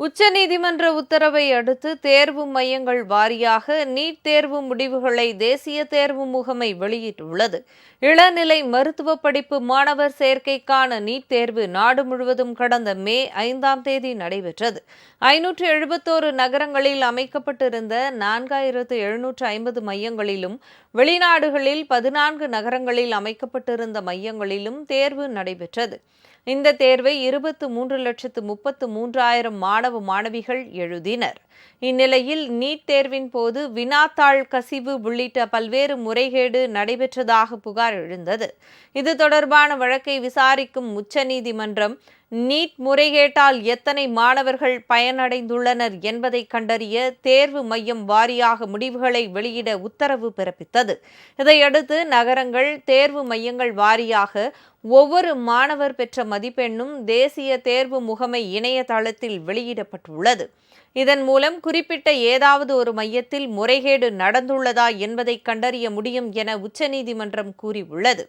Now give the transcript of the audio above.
உச்சநீதிமன்ற உத்தரவை அடுத்து தேர்வு மையங்கள் வாரியாக நீட் தேர்வு முடிவுகளை தேசிய தேர்வு முகமை வெளியிட்டுள்ளது. இளநிலை மருத்துவ படிப்பு மாணவர் சேர்க்கைக்கான நீட் தேர்வு நாடு முழுவதும் கடந்த மே ஐந்தாம் தேதி நடைபெற்றது. ஐநூற்று எழுபத்தோரு நகரங்களில் அமைக்கப்பட்டிருந்த நான்காயிரத்து எழுநூற்று ஐம்பது மையங்களிலும் வெளிநாடுகளில் பதினான்கு நகரங்களில் அமைக்கப்பட்டிருந்த மையங்களிலும் தேர்வு நடைபெற்றது. இந்த தேர்வை இருபத்து மூன்று லட்சத்து முப்பத்து மூன்றாயிரம் மாணவ மாணவிகள் எழுதினர். இந்நிலையில் நீட் தேர்வின் போது வினாத்தாள் கசிவு உள்ளிட்ட பல்வேறு முறைகேடு நடைபெற்றதாக புகார் எழுந்தது. இது தொடர்பான வழக்கை விசாரிக்கும் உச்சநீதிமன்றம் நீட் முறைகேட்டால் எத்தனை மாணவர்கள் பயனடைந்துள்ளனர் என்பதை கண்டறிய தேர்வு மையம் வாரியாக முடிவுகளை வெளியிட உத்தரவு பிறப்பித்தது. இதையடுத்து நகரங்கள் தேர்வு மையங்கள் வாரியாக ஒவ்வொரு மாணவர் பெற்ற மதிப்பெண்ணும் தேசிய தேர்வு முகமை இணையதளத்தில் வெளியிடப்பட்டுள்ளது. இதன் மூலம் குறிப்பிட்ட ஏதாவது ஒரு மையத்தில் முறைகேடு நடந்துள்ளதா என்பதை கண்டறிய முடியும் என உச்சநீதிமன்றம் கூறியுள்ளது.